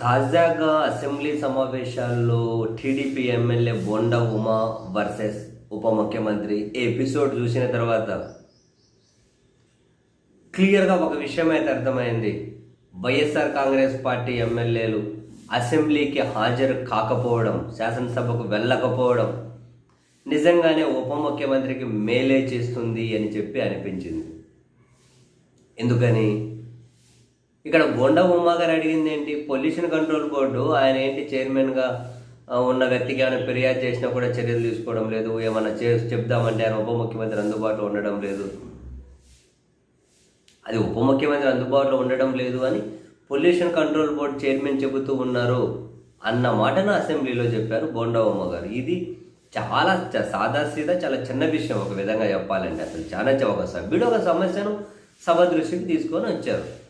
తాజాగా అసెంబ్లీ సమావేశాల్లో TDP MLA Bonda Uma versus ఉప ముఖ్యమంత్రి ఎపిసోడ్ చూసిన తర్వాత క్లియర్గా ఒక విషయం అయితే అర్థమైంది. వైఎస్ఆర్ కాంగ్రెస్ పార్టీ ఎమ్మెల్యేలు అసెంబ్లీకి హాజరు కాకపోవడం శాసనసభకు వెళ్ళకపోవడం నిజంగానే ఉప ముఖ్యమంత్రికి మేలే చేస్తుంది అని చెప్పి అనిపించింది. ఎందుకని? ఇక్కడ బొండ ఉమా గారు అడిగింది ఏంటి పొల్యూషన్ కంట్రోల్ బోర్డు ఆయన ఏంటి చైర్మన్గా ఉన్న వ్యక్తికి ఏమైనా ఫిర్యాదు చేసినా కూడా చర్యలు తీసుకోవడం లేదు. ఏమైనా చే చెప్దామంటే ఆయన ఉప ముఖ్యమంత్రి అందుబాటులో ఉండడం లేదు. అది ఉప ముఖ్యమంత్రి అందుబాటులో ఉండడం లేదు అని పొల్యూషన్ కంట్రోల్ బోర్డు చైర్మన్ చెబుతూ ఉన్నారు అన్న మాటను అసెంబ్లీలో చెప్పారు బోండవమ్మ గారు ఇది చాలా చ- సాదాసీదా చాలా చిన్న విషయం. ఒక విధంగా చెప్పాలంటే అసలు చాలా ఒక సభ్యుడు ఒక సమస్యను సభ దృష్టికి తీసుకొని వచ్చారు.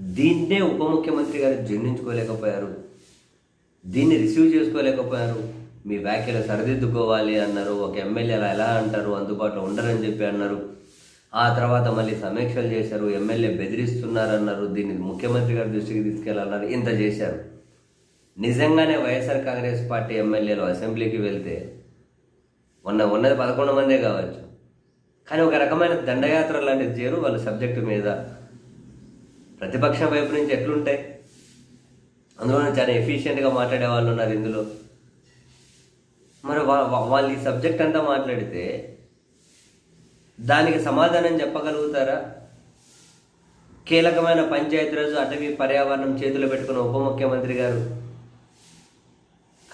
దీన్నే ఉప ముఖ్యమంత్రి గారు జీర్ణించుకోలేకపోయారు దీన్ని రిసీవ్ చేసుకోలేకపోయారు. మీ వ్యాఖ్యలు సరిదిద్దుకోవాలి అన్నారు. ఒక ఎమ్మెల్యే అలా ఎలా అంటారు? అందుబాటులో ఉండరని చెప్పి అన్నారు. ఆ తర్వాత మళ్ళీ సమీక్షలు చేశారు. ఎమ్మెల్యే బెదిరిస్తున్నారన్నారు. దీన్ని ముఖ్యమంత్రి గారి దృష్టికి తీసుకెళ్ళన్నారు ఇంత చేశారు. నిజంగానే వైఎస్ఆర్ కాంగ్రెస్ పార్టీ ఎమ్మెల్యేలు అసెంబ్లీకి వెళ్తే ఉన్న ఉన్నది పదకొండు మందే కావచ్చు. కానీ ఒక రకమైన దండయాత్ర లాంటిది చేరు వాళ్ళ సబ్జెక్టు మీద ప్రతిపక్షం వైపు నుంచి ఎట్లుంటాయి? అందులో చాలా ఎఫిషియెంట్గా మాట్లాడే వాళ్ళు ఉన్నారు ఇందులో. మరి వా- వాళ్ళు ఈ సబ్జెక్ట్ అంతా మాట్లాడితే దానికి సమాధానం చెప్పగలుగుతారా? కీలకమైన పంచాయతీరాజ్ అటవీ పర్యావరణం చేతిలో పెట్టుకున్న ఉప ముఖ్యమంత్రి గారు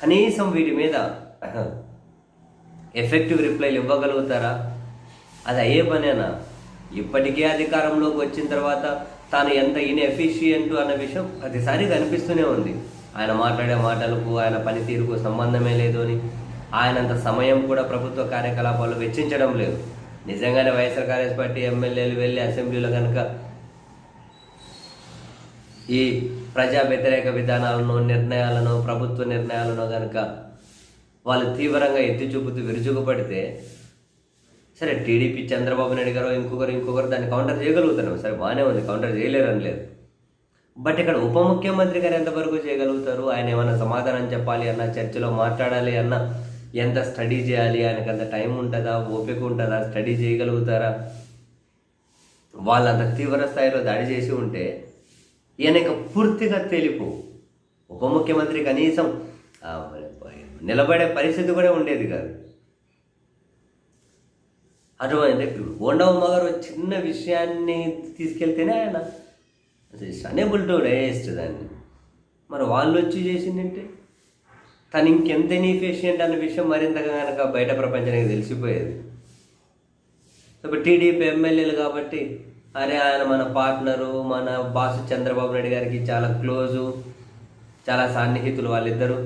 కనీసం వీటి మీద ఎఫెక్టివ్ రిప్లైలు ఇవ్వగలుగుతారా? అది అయ్యే పనేనా? ఇప్పటికే అధికారంలోకి వచ్చిన తర్వాత తాను ఎంత ఇన్ఎఫిషియంట్ అన్న విషయం ప్రతిసారి కనిపిస్తూనే ఉంది. ఆయన మాట్లాడే మాటలకు ఆయన పనితీరుకు సంబంధమే లేదు అని ఆయనంత సమయం కూడా ప్రభుత్వ కార్యకలాపాలు వెచ్చించడం లేదు. నిజంగానే వైఎస్ఆర్ కాంగ్రెస్ పార్టీ ఎమ్మెల్యేలు వెళ్ళి అసెంబ్లీలో కనుక ఈ ప్రజా వ్యతిరేక విధానాలను నిర్ణయాలను ప్రభుత్వ నిర్ణయాలను కనుక వాళ్ళు తీవ్రంగా ఎత్తి చూపుతూ విరుచుకుపడితే సరే టీడీపీ చంద్రబాబు నాయుడు గారు ఇంకొకరు ఇంకొకరు దాన్ని కౌంటర్ చేయగలుగుతారు సరే బాగానే ఉంది. కౌంటర్ చేయలేరని లేదు. బట్ ఇక్కడ ఉప ముఖ్యమంత్రి గారు ఎంతవరకు చేయగలుగుతారు? ఆయన ఏమైనా సమాధానం చెప్పాలి అన్న చర్చలో మాట్లాడాలి అన్న ఎంత స్టడీ చేయాలి? ఆయనకు అంత టైం ఉంటుందా? ఓపిక ఉంటుందా? స్టడీ చేయగలుగుతారా? వాళ్ళు అంత తీవ్ర స్థాయిలో దాడి చేసి ఉంటే ఈయన పూర్తిగా తెలిపు. ఉప ముఖ్యమంత్రి కనీసం నిలబడే పరిస్థితి కూడా ఉండేది కాదు. అటువంటి ఓండవమ్మ గారు చిన్న విషయాన్ని తీసుకెళ్తేనే ఆయన అనేబుల్ టు డైజెస్ట్ దాన్ని. మరి వాళ్ళు వచ్చి చేసిందంటే? తను ఇంకెంత ఇన్ఎఫిషియంట్ అన్న విషయం మరింతగా కనుక బయట ప్రపంచానికి తెలిసిపోయేది. ఇప్పుడు టీడీపీ ఎమ్మెల్యేలు కాబట్టి అరే ఆయన మన పార్ట్నరు మన బాస్ చంద్రబాబు నాయుడు గారికి చాలా క్లోజు చాలా సన్నిహితులు వాళ్ళిద్దరూ.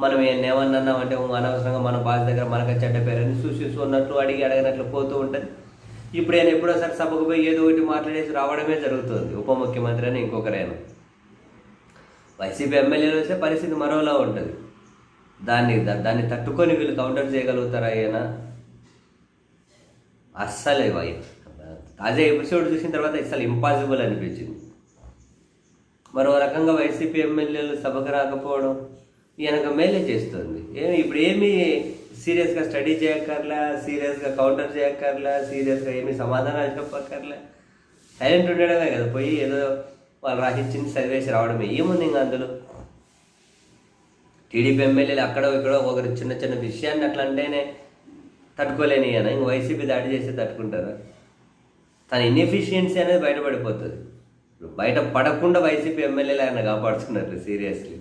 మనం ఏమన్నా అంటే అనవసరంగా మన బాస్ దగ్గర మనకు చెడ్డ పేరని చూసి ఉన్నట్టు అడిగి అడగనట్లు పోతూ ఉంటుంది. ఇప్పుడు ఆయన ఎప్పుడోసారి సభకు పోయి ఏదో ఒకటి మాట్లాడేసి రావడమే జరుగుతుంది. ఉప ముఖ్యమంత్రి అని ఇంకొకరైనా వైసీపీ ఎమ్మెల్యేలు వస్తే పరిస్థితి మరోలా ఉంటుంది. దాన్ని దా- దాన్ని తట్టుకొని వీళ్ళు కౌంటర్ చేయగలుగుతారా ఆయన అస్సలు ఇవ్వ- తాజా ఎపిసోడ్ చూసిన తర్వాత అసలు ఇంపాసిబుల్ అనిపించింది. మరో రకంగా వైసీపీ ఎమ్మెల్యేలు సభకు రాకపోవడం వెనక మేలే చేస్తుంది. ఏమి ఇప్పుడు ఏమి సీరియస్గా స్టడీ చేయక్కర్లా సీరియస్గా కౌంటర్ చేయక్కర్లా సీరియస్గా ఏమి సమాధానాలు చెప్పక్కర్లే? సైలెంట్ ఉండడమే కదా పోయి ఏదో వాళ్ళు రాసిచ్చింది చదివేసి రావడమే. ఏముంది ఇంకా అందులో? టీడీపీ ఎమ్మెల్యేలు అక్కడో ఇక్కడో ఒకరు చిన్న చిన్న విషయాన్ని అట్లా అంటేనే తట్టుకోలేని ఆయన ఇంక వైసీపీ దాడి చేస్తే తట్టుకుంటారా? తన ఇన్ఎఫిషియన్సీ అనేది బయటపడిపోతుంది. బయట పడకుండా వైసీపీ ఎమ్మెల్యేలు ఆయన కాపాడుతున్నారు సీరియస్లీ.